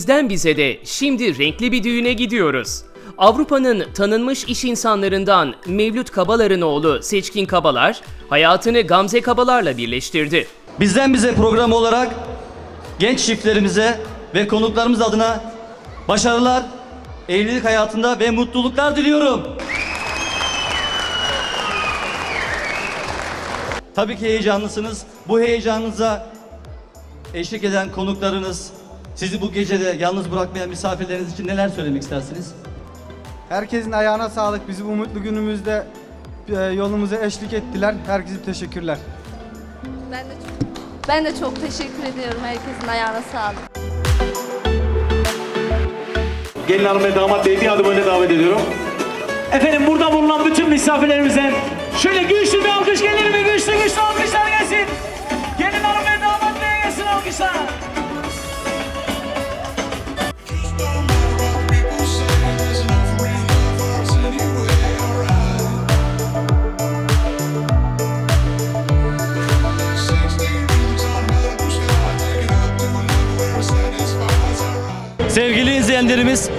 Bizden bize de şimdi renkli bir düğüne gidiyoruz. Avrupa'nın tanınmış iş insanlarından Mevlüt Kabalar'ın oğlu Seçkin Kabalar, hayatını Gamze Kabalar'la birleştirdi. Bizden bize programı olarak genç çiftlerimize ve konuklarımız adına başarılar, evlilik hayatında ve mutluluklar diliyorum. Tabii ki heyecanlısınız. Bu heyecanınıza eşlik eden konuklarınız, sizi bu gecede yalnız bırakmayan misafirleriniz için neler söylemek istersiniz? Herkesin ayağına sağlık. Bizi bu mutlu günümüzde e, yolumuza eşlik ettiler. Herkese teşekkürler. Ben de çok, ben de çok teşekkür ediyorum herkesin ayağına sağlık. Gelin hanım ve damat beyi bir adım öne davet ediyorum. Efendim burada bulunan bütün misafirlerimize şöyle güçlü bir alkış gelir mi? Güçlü güçlü alkışlar gelsin. Gelin hanım ve damat beye gelsin alkışlar. Sevgili izleyenlerimiz,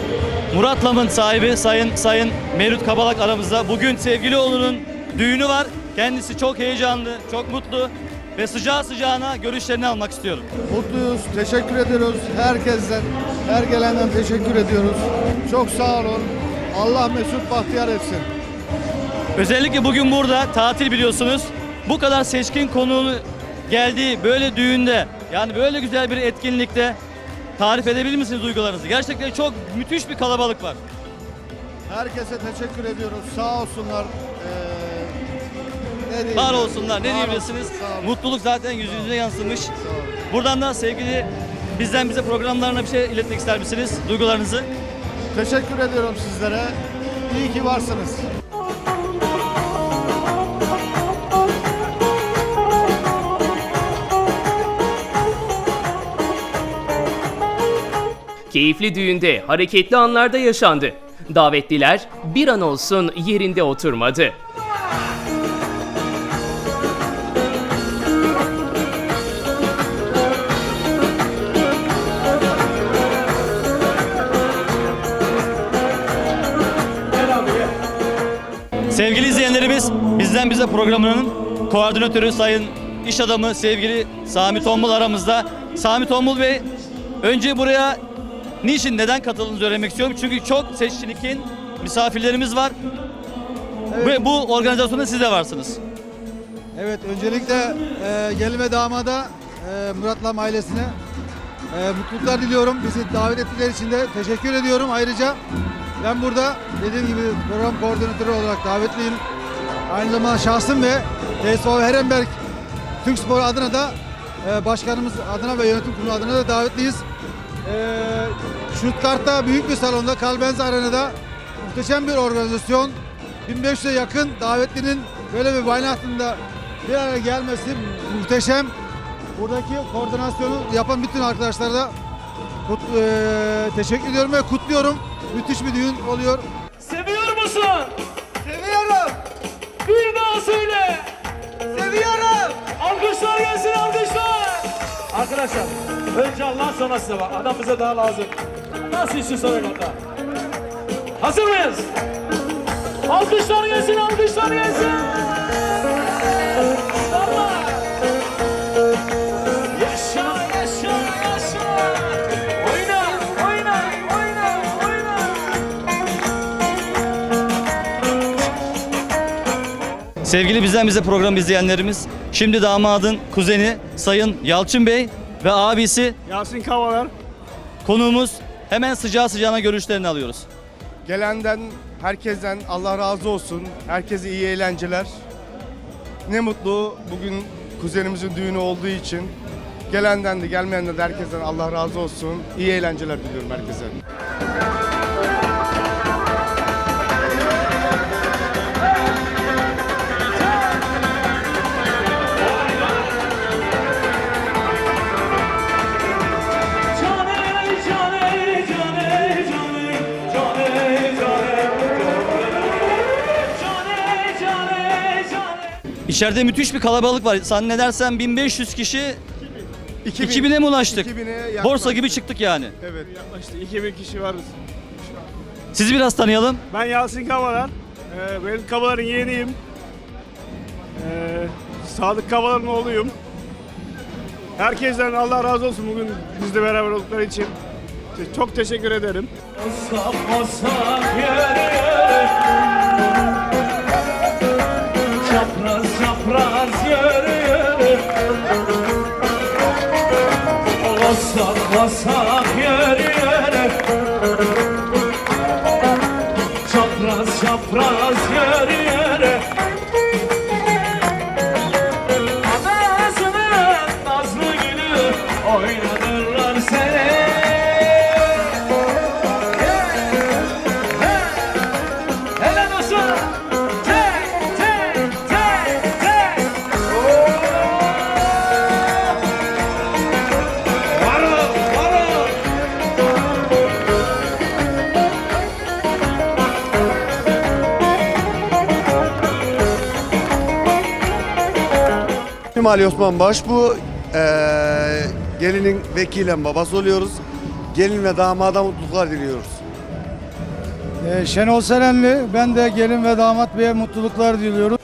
Muratlam'ın sahibi Sayın Sayın Merut Kabalak aramızda. Bugün sevgili oğlunun düğünü var. Kendisi çok heyecanlı, çok mutlu ve sıcağı sıcağına görüşlerini almak istiyorum. Mutluyuz, teşekkür ediyoruz herkesten, her gelenden teşekkür ediyoruz. Çok sağ olun. Allah mesut bahtiyar etsin. Özellikle bugün burada tatil biliyorsunuz. Bu kadar seçkin konuğun geldiği böyle düğünde yani böyle güzel bir etkinlikte tarif edebilir misiniz duygularınızı? Gerçekten çok müthiş bir kalabalık var. Herkese teşekkür ediyoruz. Sağ olsunlar. Ee, ne diyeyim Var ben? olsunlar. Ne Var diyebilirsiniz? olsun, Sağ olun. Mutluluk zaten yüzünüze yansımış. Sağ olun. Buradan da sevgili bizden bize programlarına bir şey iletmek ister misiniz? Duygularınızı. Teşekkür ediyorum sizlere. İyi ki varsınız. Keyifli düğünde hareketli anlarda yaşandı. Davetliler bir an olsun yerinde oturmadı. Sevgili izleyenlerimiz, bizden bize programının koordinatörü Sayın İş Adamı sevgili Sami Tombul aramızda. Sami Tombul Bey, önce buraya niçin, neden katıldığınızı öğrenmek istiyorum. Çünkü çok seçkin misafirlerimiz var. Ve bu organizasyonda siz de varsınız. Evet, öncelikle e, gelin ve damada e, Muratlam ailesine e, mutluluklar diliyorum. Bizi davet ettikleri için de teşekkür ediyorum. Ayrıca ben burada dediğim gibi program koordinatörü olarak davetliyim. Aynı zamanda şahsım ve TSO Herenberg Türk Spor adına da e, başkanımız adına ve yönetim kurulu adına da davetliyiz. E, Stuttgart'ta büyük bir salonda Kalbenz Arena'da muhteşem bir organizasyon. 1500'e yakın davetlinin böyle bir Weihnacht'ında bir araya gelmesi muhteşem. Buradaki koordinasyonu yapan bütün arkadaşlara da kut- eee, teşekkür ediyorum ve kutluyorum. Müthiş bir düğün oluyor. Seviyor musun? Seviyorum! Bir daha söyle. Seviyorum! Alkışlar gelsin alkışlar. Arkadaşlar önce Allah sonra size bak. Adam bize daha lazım. Nasıl istiyorsan öyle hatta. Hazır mıyız? Alkışlar gelsin alkışlar gelsin. Tamam. Yaşa yaşa yaşa. Oyna oyna oyna oyna. Sevgili bizden bize program izleyenlerimiz, şimdi damadın kuzeni Sayın Yalçın Bey ve abisi Yasin Kavalar. konuğumuz hemen sıcağı sıcağına görüşlerini alıyoruz. Gelenden, herkesten Allah razı olsun. Herkese iyi eğlenceler. Ne mutlu bugün kuzenimizin düğünü olduğu için. Gelenden de gelmeyenden de herkesten Allah razı olsun. İyi eğlenceler diliyorum herkese. İçeride müthiş bir kalabalık var. Zannedersem 1500 kişi 2000 2000'e mi ulaştık? 2000'e yaklaştık. Borsa gibi çıktık yani. Evet. Yaklaşık 2000 kişi varız. Sizi biraz tanıyalım. Ben Yasin Kavalar. Ee, Benim Kavalar'ın yeğeniyim. Ee, Sadık Kavalar'ın oğluyum. Herkesten Allah razı olsun bugün bizle beraber oldukları için. Çok teşekkür ederim. Çapraz Vasak vasak yürü Çapraz çapraz yürü Anasının nazlı gülü oynatırlar İsmim Ali Osman Başbu. Ee, gelinin vekilen babası oluyoruz. Gelin ve damada mutluluklar diliyoruz. Ee, Şenol Serenli, ben de gelin ve damat beye mutluluklar diliyorum.